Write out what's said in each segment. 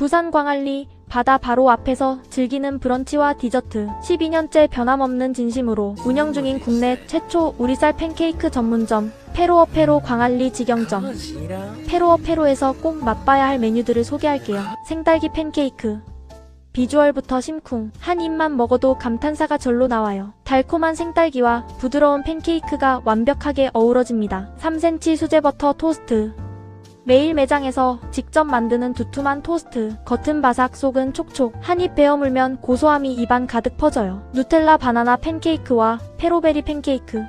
부산 광안리 바다 바로 앞에서 즐기는 브런치와 디저트 12년째 변함없는 진심으로 운영 중인 국내 최초 우리쌀 팬케이크 전문점 페로어 페로 광안리 직영점 페로어 페로에서 꼭 맛봐야 할 메뉴들을 소개할게요. 생딸기 팬케이크 비주얼부터 심쿵 한 입만 먹어도 감탄사가 절로 나와요. 달콤한 생딸기와 부드러운 팬케이크가 완벽하게 어우러집니다. 3cm 수제 버터 토스트 매일 매장에서 직접 만드는 두툼한 토스트, 겉은 바삭, 속은 촉촉, 한입 베어 물면 고소함이 입안 가득 퍼져요. 누텔라 바나나 팬케이크와 페로베리 팬케이크.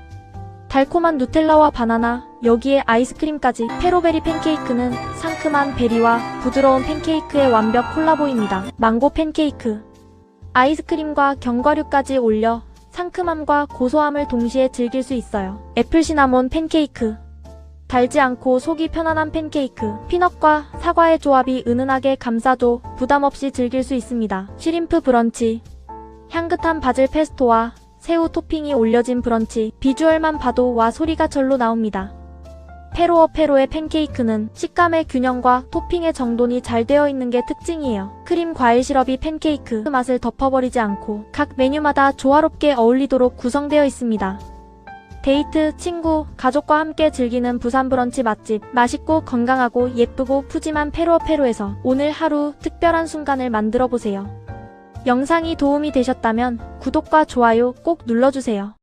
달콤한 누텔라와 바나나, 여기에 아이스크림까지. 페로베리 팬케이크는 상큼한 베리와 부드러운 팬케이크의 완벽 콜라보입니다. 망고 팬케이크. 아이스크림과 견과류까지 올려 상큼함과 고소함을 동시에 즐길 수 있어요. 애플 시나몬 팬케이크. 달지 않고 속이 편안한 팬케이크. 피넛과 사과의 조합이 은은하게 감싸도 부담 없이 즐길 수 있습니다. 쉬림프 브런치. 향긋한 바질 페스토와 새우 토핑이 올려진 브런치. 비주얼만 봐도 와 소리가 절로 나옵니다. 페로어 페로의 팬케이크는 식감의 균형과 토핑의 정돈이 잘 되어 있는 게 특징이에요. 크림 과일 시럽이 팬케이크 맛을 덮어버리지 않고 각 메뉴마다 조화롭게 어울리도록 구성되어 있습니다. 데이트, 친구, 가족과 함께 즐기는 부산 브런치 맛집. 맛있고 건강하고 예쁘고 푸짐한 페로어 페로에서 오늘 하루 특별한 순간을 만들어 보세요. 영상이 도움이 되셨다면 구독과 좋아요 꼭 눌러주세요.